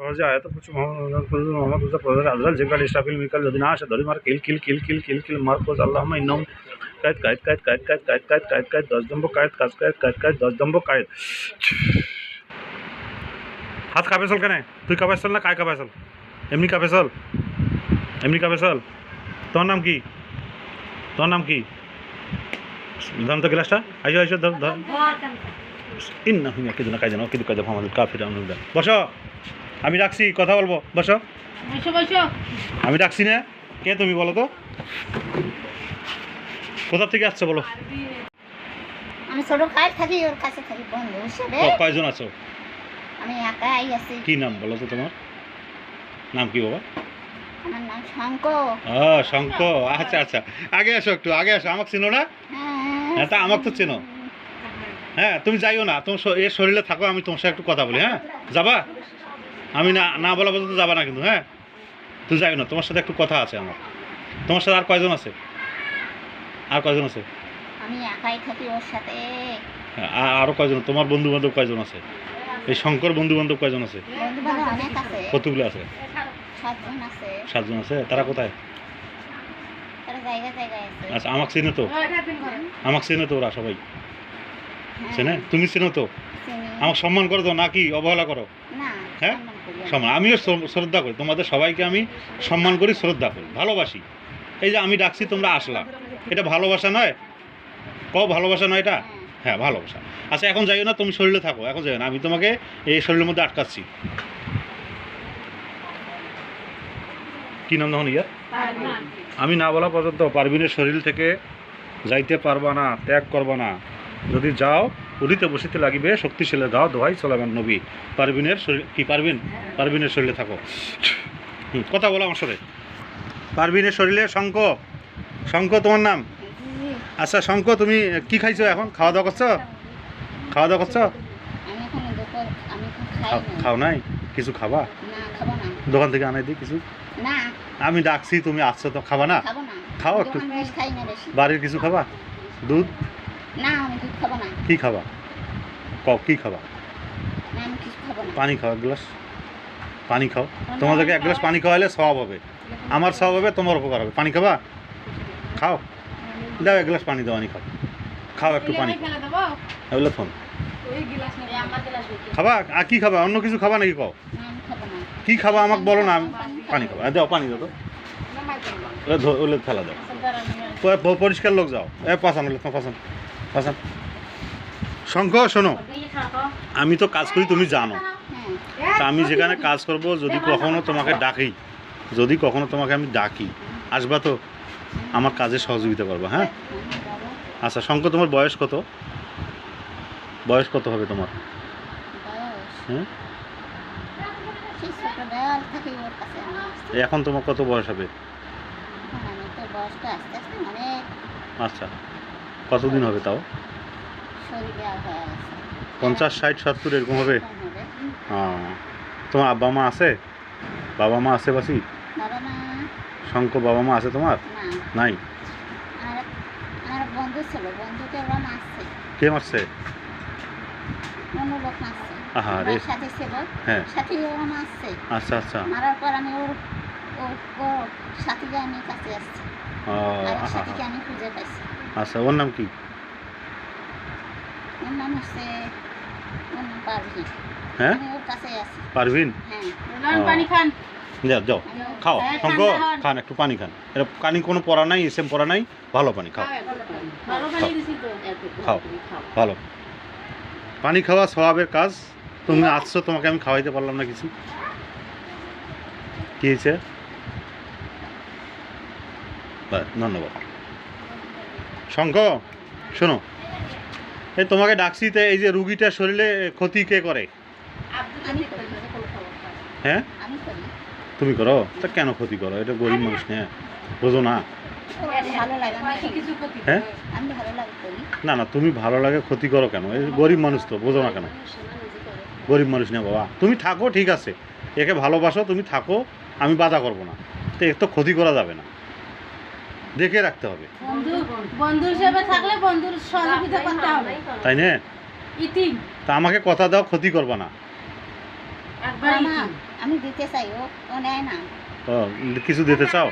সহজে আয়াত কিছু মোহাম্মদ হুসা প্রধান আজরাল জিব্রাল ইসরাফিল মিকাল যদি না আসে ধরি মার কিল কিল কিল কিল কিল কিল মার কোজ আল্লাহ ইন্নম কায়েদ কায়েদ কায়েদ কায়েদ কায়েদ কায়েদ কায়েদ কায়েদ কায়েদ দশ দম্ব কায়েদ কাজ কায়েদ কায়েদ কায়েদ দশ দম্ব কায়েদ হাত কাঁপে চল কেন? তুই কাঁপে চল না কায় কাঁপে চল? এমনি কাঁপে চল? এমনি কাঁপে চল? তোমার নাম কি? তোমার নাম কি? দাম তো গ্লাসটা? আইসো আইসো ধর ধর। ইন্না হুমিয়া কিন্তু না কাজ জানো কিন্তু কাজ আমাদের কাফির বসো। আমি রাখছি কথা বলব। বসো। আমি রাখছি না। কে তুমি বলো তো? কোথা থেকে আসছো বলো? আমি ছোট খাই থাকি ওর কাছে থাকি বন্ধু হিসেবে। কয়জন আছো? আমি একাই আছি। কি নাম বলো তো তোমার? নাম কি বাবা? আমার নাম শঙ্ক ও শঙ্ক আচ্ছা আচ্ছা। আগে আসো একটু আগে আসো। আমাকে চিনো না? হ্যাঁ। হ্যাঁ তা আমাকে তো চেনো। হ্যাঁ তুমি যাইও না। তোমার এর শরীরে থাকো আমি তোমার সাথে একটু কথা বলি হ্যাঁ? যাবা? আমি না না বলা পর্যন্ত যাবা না কিন্তু হ্যাঁ? তুই যাইও না তোমার সাথে একটু কথা আছে আমার। তোমার সাথে আর কয়জন আছে? আর কয়জন আছে? আমি একাই থাকি ওর সাথে। হ্যাঁ, আর আরও কয়জন? তোমার বন্ধু বান্ধব কয়জন আছে? এই শঙ্কর বন্ধু বান্ধব কয়জন আছে? কতগুলো আছে? সাতজন আছে। তারা কোথায়? আচ্ছা আমাকে চেনে তো? আমাকে চেনে তো ওরা সবাই। চেনে? তুমি চেনো তো? চিনি। আমাকে সম্মান করো তো নাকি অবহেলা করো? না হ্যাঁ? সম্মান আমি। আমিও শ্রদ্ধা করি। তোমাদের সবাইকে আমি সম্মান করি শ্রদ্ধা করি। ভালোবাসি। এই যে আমি ডাকছি তোমরা আসলা। এটা ভালোবাসা নয়? ক ভালোবাসা নয় এটা? হ্যাঁ। হ্যাঁ ভালোবাসা। আচ্ছা এখন যাইও না তুমি শরীরে থাকো। এখন যাইও না। আমি তোমাকে এই শরীরের মধ্যে আটকাচ্ছি। কি নাম তখন ইয়া? আমি না বলা পর্যন্ত পারবিনের শরীর থেকে যাইতে পারবা না ত্যাগ করবা না। যদি যাও উঠিতে বসিতে লাগিবে শক্তিশালী গাও দোহাই চলাবেন নবী। পারবিনের শরীর কি পারবিন? পারবিনের শরীরে থাকো। কথা বলো আমার সাথে। পারবিনের শরীরে শঙ্খ। শঙ্খ তোমার নাম? আচ্ছা শঙ্খ তুমি কি খাইছো এখন? খাওয়া দাওয়া করছ? খাওয়া দাওয়া করছ খাও- খাও নাই? কিছু খাবা? দোকান থেকে আনাই দিই কিছু? আমি ডাকছি তুমি আসছো তো খাবা না? খাও একটু। বাড়ির কিছু খাবা? দুধ? না আমি দুধ খাব না। কি খাবা? ক কি খাবা? না আমি কিছু খাব না। পানি খাও এক গ্লাস। পানি খাও। তোমাদেরকে এক গ্লাস পানি খাওয়ালে সব হবে। আমার সব হবে তোমার উপকার হবে। পানি খাবা? খাও। দাও এক গ্লাস পানি দাও আনি খাও। খাও একটু পানি। এগুলো ফোন খাবা। আর কি খাবা? অন্য কিছু খাবা নাকি কও? না আমি খাব না। কি খাবা আমাকে বলো না আমি পানি খাব। হ্যাঁ, দাও পানি দাও তো। ওগুলো ফেলা দাও। প- পরিষ্কার লোক যাও। এ পাসান ওগুলো পাসান পাসান শঙ্খ শোনো। আমি তো কাজ করি তুমি জানো। তা আমি যেখানে কাজ করব যদি কখনো তোমাকে ডাকি যদি কখনো তোমাকে আমি ডাকি আসবা তো আমার কাজে সহযোগিতা করবা হ্যাঁ? আচ্ছা শঙ্খ তোমার বয়স কত? বয়স কত হবে তোমার? হ্যাঁ। এখন তোমার কত বয়স হবে? অনেক আচ্ছা। কতদিন হবে তাও? পঞ্চাশ ষাট সত্তর এরকম হবে? হ্যাঁ তোমার আব্বা মা আছে? বাবা মা আছে বাসি? শঙ্খ বাবা মা আছে তোমার? নাই? কে মারছে? আহারে হ্যাঁ। আচ্ছা আচ্ছা। মারার পর আমি ওর ওর সাথীকে আমি কাছে আসছি। সাথীকে আমি খুঁজে পাইছি। আচ্ছা ওর নাম কি? ওর নাম হচ্ছে হ্যাঁ? পারভিন? হ্যাঁ। পানি খান। যাও যাও খাও হ্যাঁ। খান একটু পানি খান। এটা পানি কোনো পড়া নাই এসএম পড়া নাই ভালো পানি খাও। খাও। ভালো পানি খাওয়া স্বভাবের কাজ। তুমি আসছো তোমাকে আমি খাওয়াইতে পারলাম না কিছু। কি হয়েছে? ধন্যবাদ। শঙ্খ শোনো। এই তোমাকে ডাকছি তো এই যে রুগীটার শরীরে ক্ষতি কে করে? হ্যাঁ? তুমি করো। তা কেন ক্ষতি করো? এটা গরিব মানুষ না বোঝো না। হ্যাঁ? না না তুমি ভালো লাগে ক্ষতি করো কেন? এই গরিব মানুষ তো বোঝো না কেন? গরিব মানুষ না বাবা। তুমি থাকো ঠিক আছে। একে ভালোবাসো তুমি থাকো আমি বাধা করব না। তো এর তো ক্ষতি করা যাবে না। দেখে রাখতে হবে। বন্ধু বন্ধু হিসেবে থাকলে বন্ধুর সহযোগিতা করতে হবে। তাই না? তা আমাকে কথা দাও ক্ষতি করবা না। একবার আমি দিতে চাই ও ও নেয় না। ও কিছু দিতে চাও?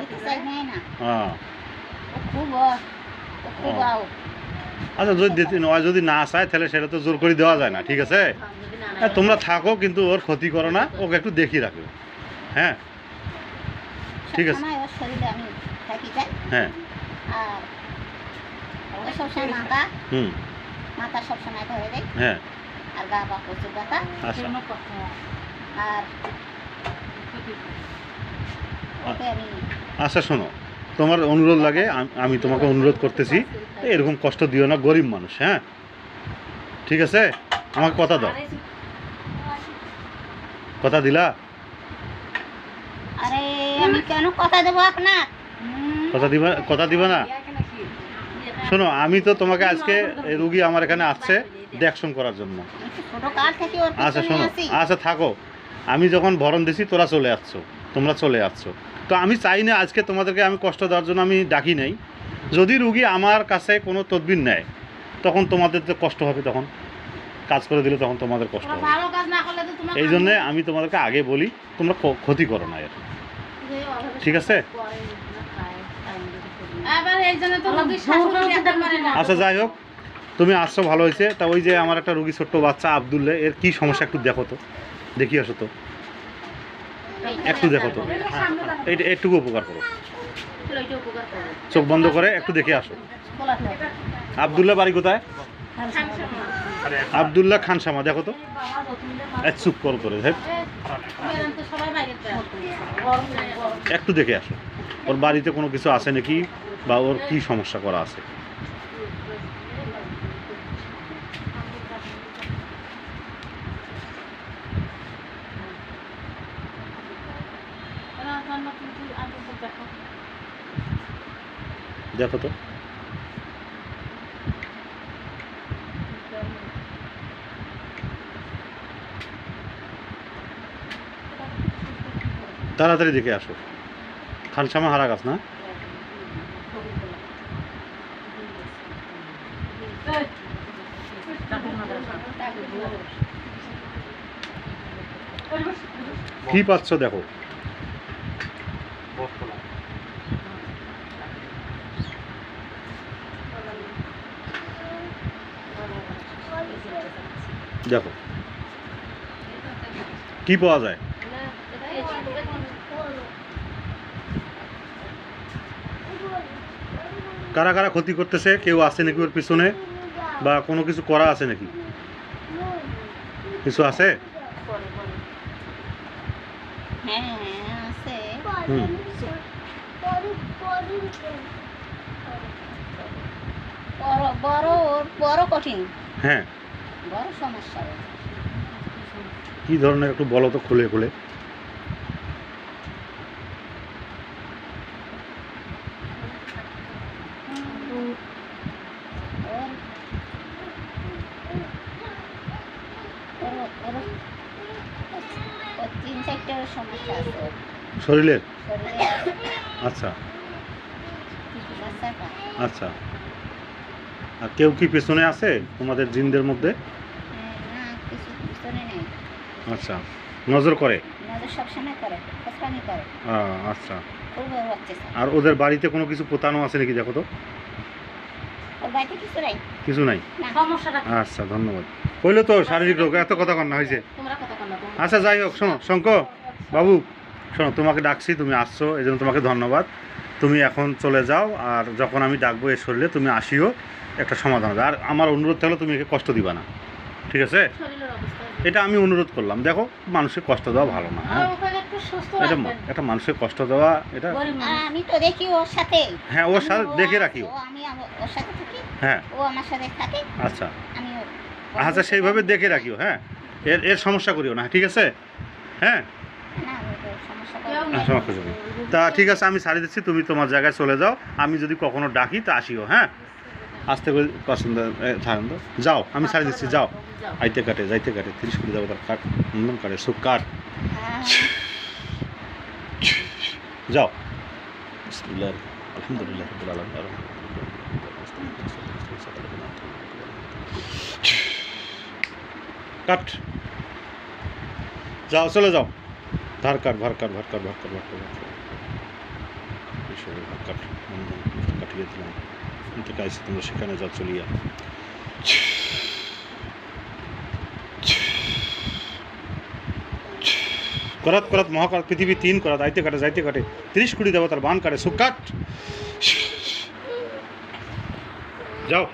দিতে চাই নেয় না। হ্যাঁ ও খুব ও- ও খুব ও। আও আচ্ছা যদি দিতে নয় যদি না চায় তাহলে সেটা তো জোর করে দেওয়া যায় না ঠিক আছে? হ্যাঁ, তোমরা থাকো কিন্তু ওর ক্ষতি করো না ওকে একটু দেখিয়ে রাখো হ্যাঁ? ঠিক আছে। ওর শরীরে আমি থাকি যাই হ্যাঁ। আর সবসময় মাথা। হুম। মাথা সবসময় ধরে দেয় হ্যাঁ। আর গা বা প্রচুর ব্যথা। আচ্ছা। আর ওকে আমি আচ্ছা শোনো। তোমার অনুরোধ লাগে আমি তোমাকে অনুরোধ করতেছি। এরকম কষ্ট দিও না গরিব মানুষ হ্যাঁ? ঠিক আছে? আমাকে কথা দাও। কথা দিলা? আরে আমি কেন কথা দেবো আপনার? কথা দিবা কথা দিবা না? শোনো আমি তো তোমাকে আজকে রুগী আমার এখানে আসছে দেখশন করার জন্য। আচ্ছা শোনো আচ্ছা থাকো। আমি যখন ভরণ দিছি তোরা চলে আসছো তোমরা চলে আসছো। তো আমি চাই না আজকে তোমাদেরকে আমি কষ্ট দেওয়ার জন্য আমি ডাকি নাই। যদি রুগী আমার কাছে কোনো তদবির নেয় তখন তোমাদের তো কষ্ট হবে তখন। কাজ করে দিলে তখন তোমাদের কষ্ট হবে। ভালো কাজ না করলে তো তোমার এই জন্যে আমি তোমাদেরকে আগে বলি তোমরা ক্ষতি করো না এর। ঠিক আছে? আচ্ছা যাই হোক তুমি আসছো ভালো হয়েছে। তা ওই যে আমার একটা রুগী ছোট্ট বাচ্চা আবদুল্লাহ এর কি সমস্যা একটু দেখো তো। দেখি আসো তো। একটু দেখো তো। এইটা একটুকু উপকার করো। চোখ বন্ধ করে একটু দেখে আসো। আবদুল্লাহ বাড়ি কোথায়? আবদুল্লাহ খানসামা দেখো তো। এক চুপ কল করে হ্যাঁ একটু দেখে আসো। ওর বাড়িতে কোনো কিছু আছে নাকি? বা ওর কি সমস্যা করা আছে? দেখো তো। তাড়াতাড়ি দেখে আসো। খানসামা হারা গাছ না? কি পাচ্ছ দেখো। দেখো। কি পাওয়া যায়? কারা কারা ক্ষতি করতেছে কেউ আছে নাকি ওর পিছনে? বা কোনো কিছু করা আছে নাকি? কিছু আছে? হ্যাঁ হুম। বড় ওর হ্যাঁ। কি ধরনের একটু বলো তো খুলে খুলে ওর ওর ওর ওর তিন চারটে সমস্যা আছে শরীরের আচ্ছা। আচ্ছা আর কেউ কি পেছনে আছে তোমাদের জিনদের মধ্যে? হ্যাঁ, না কিছু পিছনে নেই। আচ্ছা। নজর করে? আচ্ছা। আর ওদের বাড়িতে কোনো কিছু পোতানো আছে নাকি দেখো তো? কিছু নাই। কিছু নাই? না। সমস্যাটা কি? আচ্ছা ধন্যবাদ। কইলো তো শারীরিক রোগ এত কথা কন্যা হয়েছে আচ্ছা যাই হোক শোনো শঙ্কর বাবু শোনো তোমাকে ডাকছি তুমি আসছো এই জন্য তোমাকে ধন্যবাদ। তুমি এখন চলে যাও আর যখন আমি ডাকবো এ শরীরে তুমি আসিও একটা সমাধান হবে। আর আমার অনুরোধ থাকলে তুমি একে কষ্ট দিবা না ঠিক আছে? এটা আমি অনুরোধ করলাম। দেখো মানুষকে কষ্ট দেওয়া ভালো না হ্যাঁ? ওখানে একটু সুস্থ এটা একটা মানুষের কষ্ট দেওয়া এটা আমি তো দেখি ওর সাথে। হ্যাঁ ওর সাথে দেখে রাখিও। আমি ওর সাথে থাকি। হ্যাঁ। ও আমার সাথে থাকে। আচ্ছা। আমি আচ্ছা সেইভাবে দেখে রাখিও হ্যাঁ? এর এর সমস্যা করিও না, ঠিক আছে? হ্যাঁ? নেই। তা ঠিক আছে, আমি সারি দিচ্ছি, তুমি তোমার জায়গায় চলে যাও, আমি যদি কখনো ডাকি, তা আসিও হ্যাঁ? আসতে করে পছন্দ থাকেন তো? যাও, আমি সারি দিচ্ছি, যাও। আইতে কাটে, যাইতে কাটে, তিরিশ কোটি যাব কাট কাটে, সুখ কাট যাও। আলহামদুলিল্লাহ কাট। যাও, চলে যাও। ধার কাট ভার কাট ভার কাট ভার কাট ভার কাট ভার কাট। কাটিয়ে দিলাম। থেকে আইসি, তোমরা সেখানে যাও, চলিয়া। করাত করাত, মহাকাল, পৃথিবী তিন করাত, আইতে কাটে, যাইতে কাটে। তিরিশ কোটি দেবতার বান কাটে, সুকাট। যাও।